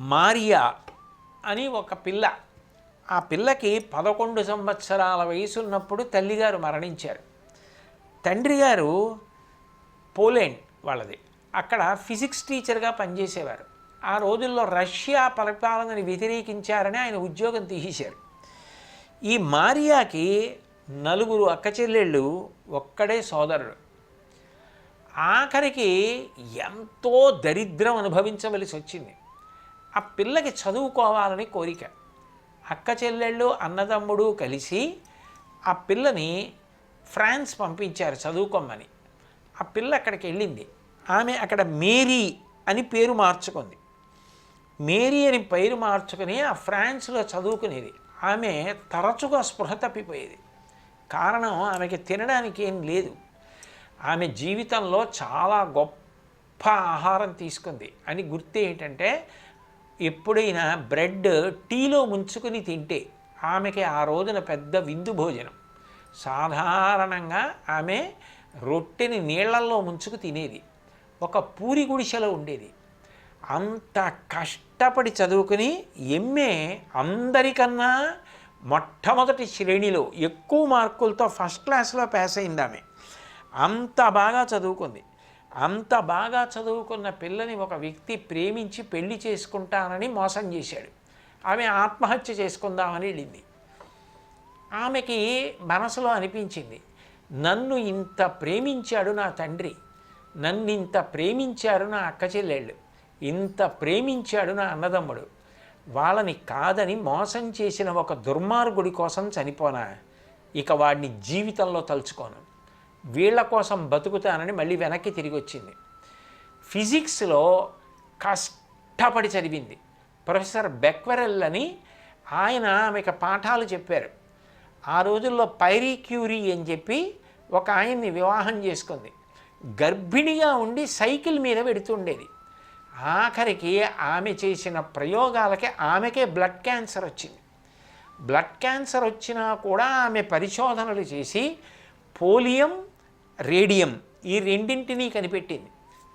Maria అని ఒక పిల్ల. ఆ పిల్లకి పదకొండు సంవత్సరాల వయసు ఉన్నప్పుడు తల్లిగారు మరణించారు. తండ్రి గారు పోలాండ్ వాళ్ళది. అక్కడ ఫిజిక్స్ టీచర్గా పనిచేసేవారు. ఆ రోజుల్లో రష్యా పరిపాలనని వ్యతిరేకించారని ఆయన ఉద్యోగం తీసేశారు. ఈ మారియాకి నలుగురు అక్క చెల్లెళ్ళు ఒక్కడే సోదరుడు. ఆఖరికి ఎంతో దరిద్రం అనుభవించవలసి వచ్చింది. ఆ పిల్లకి చదువుకోవాలని కోరిక. అక్క చెల్లెళ్ళు అన్నదమ్ముడు కలిసి ఆ పిల్లని ఫ్రాన్స్ పంపించారు చదువుకోమని. ఆ పిల్ల అక్కడికి వెళ్ళింది. ఆమె అక్కడ మేరీ అని పేరు మార్చుకుంది. మేరీ అని పేరు మార్చుకుని ఆ ఫ్రాన్స్లో చదువుకునేది. ఆమె తరచుగా స్పృహ తప్పిపోయేది. కారణం ఆమెకి తినడానికి ఏం లేదు. ఆమె జీవితంలో చాలా గొప్ప ఆహారం తీసుకుంది. అని గుర్తు ఏంటంటే ఎప్పుడైనా బ్రెడ్ టీలో ముంచుకుని తింటే ఆమెకి ఆ రోజున పెద్ద విందు భోజనం. సాధారణంగా ఆమె రొట్టెని నీళ్ళల్లో ముంచుకు తినేది. ఒక పూరి గుడిసెలో ఉండేది. అంత కష్టపడి చదువుకుని ఎంఏ అందరికన్నా మొట్టమొదటి శ్రేణిలో ఎక్కువ మార్కులతో ఫస్ట్ క్లాస్లో పాస్ అయింది ఆమె. అంత బాగా చదువుకుంది. అంత బాగా చదువుకున్న పిల్లని ఒక వ్యక్తి ప్రేమించి పెళ్ళి చేసుకుంటానని మోసం చేశాడు. ఆమె ఆత్మహత్య చేసుకుందామని వెళ్ళింది. ఆమెకి మనసులో అనిపించింది నన్ను ఇంత ప్రేమించాడు నా తండ్రి నన్ను ఇంత ప్రేమించారు నా అక్క చెల్లెళ్ళు ఇంత ప్రేమించాడు నా అన్నదమ్ముడు వాళ్ళని కాదని మోసం చేసిన ఒక దుర్మార్గుడి కోసం చనిపోనా? ఇక వాడిని జీవితంలో తలుచుకోను. వీళ్ళ కోసం బతుకుతానని మళ్ళీ వెనక్కి తిరిగి వచ్చింది. ఫిజిక్స్లో కష్టపడి చదివింది. ప్రొఫెసర్ బెక్వెరెల్ అని ఆయన ఆమెకు పాఠాలు చెప్పారు. ఆ రోజుల్లో పైరీ క్యూరీ అని చెప్పి ఒక ఆయన్ని వివాహం చేసుకుంది. గర్భిణిగా ఉండి సైకిల్ మీద పెడుతుండేది ఆఖరికి ఆమె చేసిన ప్రయోగాలకి ఆమెకే బ్లడ్ క్యాన్సర్ వచ్చింది. బ్లడ్ క్యాన్సర్ వచ్చినా కూడా ఆమె పరిశోధనలు చేసి పోలియం రేడియం ఈ రెండింటినీ కనిపెట్టింది.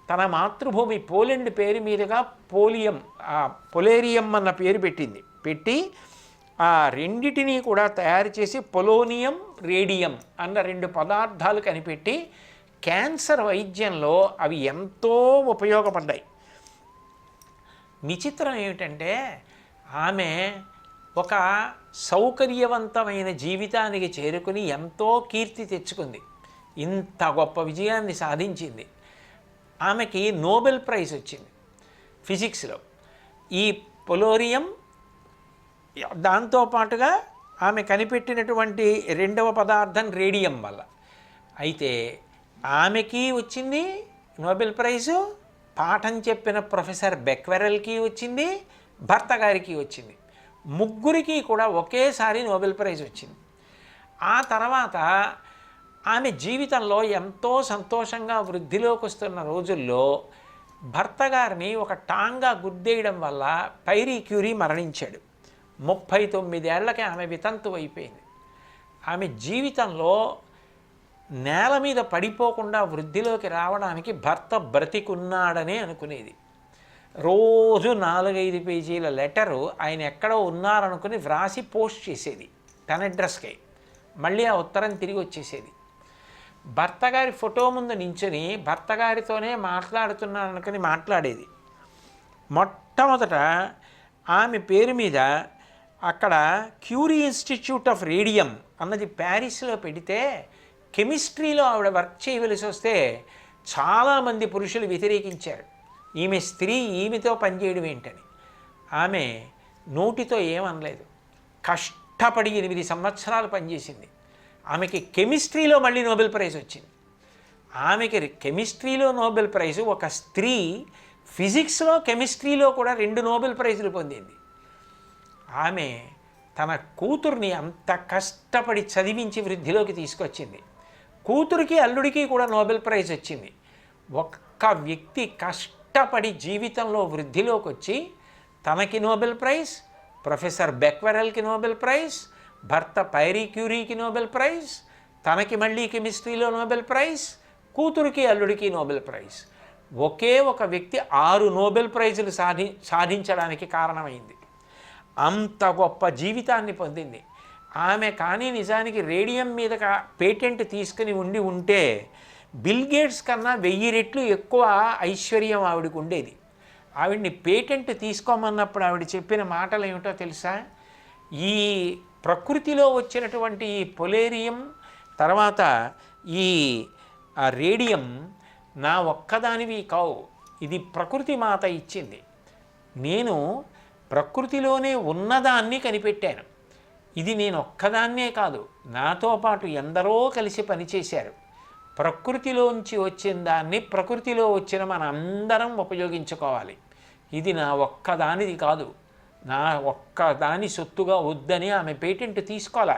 తన మాతృభూమి పోలెండ్ పేరు మీదుగా పోలియం పొలేరియం అన్న పేరు పెట్టింది. పెట్టి ఆ రెండిటినీ కూడా తయారు చేసి పొలోనియం రేడియం అన్న రెండు పదార్థాలు కనిపెట్టి క్యాన్సర్ వైద్యంలో అవి ఎంతో ఉపయోగపడ్డాయి. విచిత్రం ఏమిటంటే ఆమె ఒక సౌకర్యవంతమైన జీవితానికి చేరుకుని ఎంతో కీర్తి తెచ్చుకుంది. ఇంత గొప్ప విజయాన్ని సాధించింది. ఆమెకి నోబెల్ ప్రైజ్ వచ్చింది ఫిజిక్స్లో. ఈ పొలోరియం దాంతోపాటుగా ఆమె కనిపెట్టినటువంటి రెండవ పదార్థం రేడియం వల్ల. అయితే ఆమెకి వచ్చింది నోబెల్ ప్రైజు పాఠం చెప్పిన ప్రొఫెసర్ బెక్వెరల్కి వచ్చింది భర్త గారికి వచ్చింది. ముగ్గురికి కూడా ఒకేసారి నోబెల్ ప్రైజ్ వచ్చింది. ఆ తర్వాత ఆమె జీవితంలో ఎంతో సంతోషంగా వృద్ధిలోకి వస్తున్న రోజుల్లో భర్త గారిని ఒక టాంగా గుద్దేయడం వల్ల పైరీ క్యూరీ మరణించాడు. ముప్పై తొమ్మిదేళ్ళకి ఆమె వితంతు అయిపోయింది. ఆమె జీవితంలో నేల మీద పడిపోకుండా వృద్ధిలోకి రావడానికి భర్త బ్రతికున్నాడనే అనుకునేది. రోజు నాలుగైదు పేజీల లెటరు ఆయన ఎక్కడో ఉన్నారనుకుని వ్రాసి పోస్ట్ చేసేది. తన అడ్రస్కి. మళ్ళీ ఆ ఉత్తరం తిరిగి వచ్చేసేది. భర్త గారి ఫోటో ముందు నించుని భర్త గారితోనే మాట్లాడుతున్నాను అనుకుని మాట్లాడేది. మొట్టమొదట ఆమె పేరు మీద అక్కడ క్యూరీ ఇన్స్టిట్యూట్ ఆఫ్ రేడియం అన్నది ప్యారిస్లో పెడితే కెమిస్ట్రీలో ఆవిడ వర్క్ చేయవలసి వస్తే చాలామంది పురుషులు వ్యతిరేకించారు. ఈమె స్త్రీ ఈమెతో పనిచేయడం ఏంటని. ఆమె నోటితో ఏమనలేదు. కష్టపడి ఎనిమిది సంవత్సరాలు పనిచేసింది. ఆమెకి కెమిస్ట్రీలో మళ్ళీ నోబెల్ ప్రైజ్ వచ్చింది. ఆమెకి కెమిస్ట్రీలో నోబెల్ ప్రైజ్ ఒక స్త్రీ ఫిజిక్స్లో కెమిస్ట్రీలో కూడా రెండు నోబెల్ ప్రైజులు పొందింది. ఆమె తన కూతుర్ని అంత కష్టపడి చదివించి వృద్ధిలోకి తీసుకొచ్చింది. కూతురికి అల్లుడికి కూడా నోబెల్ ప్రైజ్ వచ్చింది. ఒక్క వ్యక్తి కష్టపడి జీవితంలో వృద్ధిలోకి వచ్చి తనకి నోబెల్ ప్రైజ్ ప్రొఫెసర్ బెక్వెరల్కి నోబెల్ ప్రైజ్ భర్త పైరీ క్యూరీకి నోబెల్ ప్రైజ్ తనకి మళ్ళీ కెమిస్ట్రీలో నోబెల్ ప్రైజ్ కూతురికి అల్లుడికి నోబెల్ ప్రైజ్. ఒకే ఒక వ్యక్తి ఆరు నోబెల్ ప్రైజులు సాధి సాధించడానికి కారణమైంది. అంత గొప్ప జీవితాన్ని పొందింది. ఆమె కానీ నిజానికి రేడియం మీద పేటెంట్ తీసుకుని ఉండి ఉంటే బిల్ గేట్స్ కన్నా వెయ్యి రెట్లు ఎక్కువ ఐశ్వర్యం ఆవిడకు ఉండేది. ఆవిడ్ని పేటెంట్ తీసుకోమన్నప్పుడు ఆవిడ చెప్పిన మాటలు ఏమిటో తెలుసా? ఈ ప్రకృతిలో వచ్చినటువంటి ఈ పొలేరియం తర్వాత ఈ రేడియం నా ఒక్కదానివి కావు. ఇది ప్రకృతి మాత ఇచ్చింది. నేను ప్రకృతిలోనే ఉన్నదాన్ని కనిపెట్టాను. ఇది నేను ఒక్కదాన్నే కాదు నాతో పాటు ఎందరో కలిసి పనిచేశారు. ప్రకృతిలోంచి వచ్చిన దాన్ని ప్రకృతిలో వచ్చిన మన అందరం ఉపయోగించుకోవాలి. ఇది నా ఒక్కదానిది కాదు. నా ఒక్క దాని సొత్తుగా వద్దని ఆమె పేటెంట్ తీసుకోలే.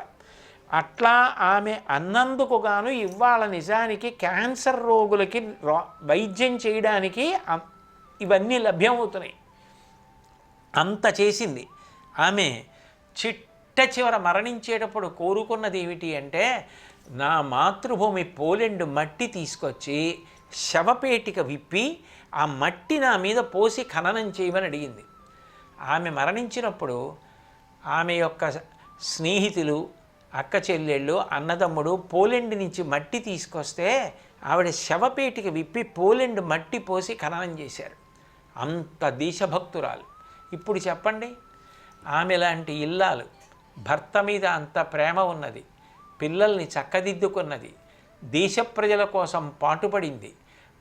అట్లా ఆమె అన్నందుకు గాను ఇవాళ నిజానికి క్యాన్సర్ రోగులకి వైద్యం చేయడానికి ఇవన్నీ లభ్యమవుతున్నాయి. అంత చేసింది. ఆమె చిట్ట చివర మరణించేటప్పుడు కోరుకున్నది ఏమిటి అంటే నా మాతృభూమి పోలెండ్ మట్టి తీసుకొచ్చి శవపేటిక విప్పి ఆ మట్టి నా మీద పోసి ఖననం చేయమని అడిగింది. ఆమె మరణించినప్పుడు ఆమె యొక్క స్నేహితులు అక్క చెల్లెళ్ళు అన్నదమ్ముడు పోలెండ్ నుంచి మట్టి తీసుకొస్తే ఆవిడ శవపేటికి విప్పి పోలెండ్ మట్టి పోసి ఖననం చేశారు. అంత దేశభక్తురాలు. ఇప్పుడు చెప్పండి ఆమె లాంటి ఇల్లాలు భర్త మీద అంత ప్రేమ ఉన్నది పిల్లల్ని చక్కదిద్దుకున్నది దేశ ప్రజల కోసం పాటుపడింది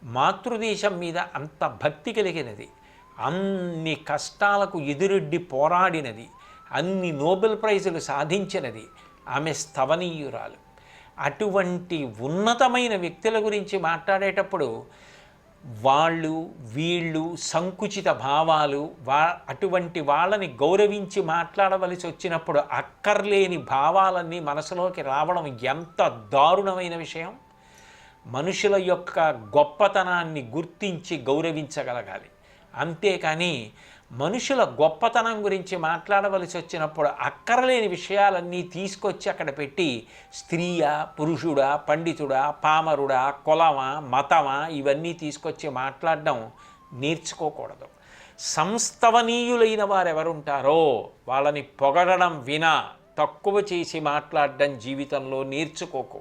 మాతృదేశం మీద అంత భక్తి కలిగినది అన్ని కష్టాలకు ఎదురెడ్డి పోరాడినది అన్ని నోబెల్ ప్రైజులు సాధించినది ఆమె స్థవనీయురాలు అటువంటి ఉన్నతమైన వ్యక్తుల గురించి మాట్లాడేటప్పుడు వాళ్ళు వీళ్ళు సంకుచిత భావాలు వా అటువంటి వాళ్ళని గౌరవించి మాట్లాడవలసి వచ్చినప్పుడు అక్కర్లేని భావాలన్నీ మనసులోకి రావడం ఎంత దారుణమైన విషయం? మనుషుల యొక్క గొప్పతనాన్ని గుర్తించి గౌరవించగలగాలి. అంతేకాని మనుషుల గొప్పతనం గురించి మాట్లాడవలసి వచ్చినప్పుడు అక్కరలేని విషయాలన్నీ తీసుకొచ్చి అక్కడ పెట్టి స్త్రీయా పురుషుడా పండితుడా పామరుడా కులమా మతమా ఇవన్నీ తీసుకొచ్చి మాట్లాడడం నేర్చుకోకూడదు. సంస్థవనీయులైన వారు ఎవరుంటారో వాళ్ళని పొగడడం వినా తక్కువ చేసి మాట్లాడడం జీవితంలో నేర్చుకోకు.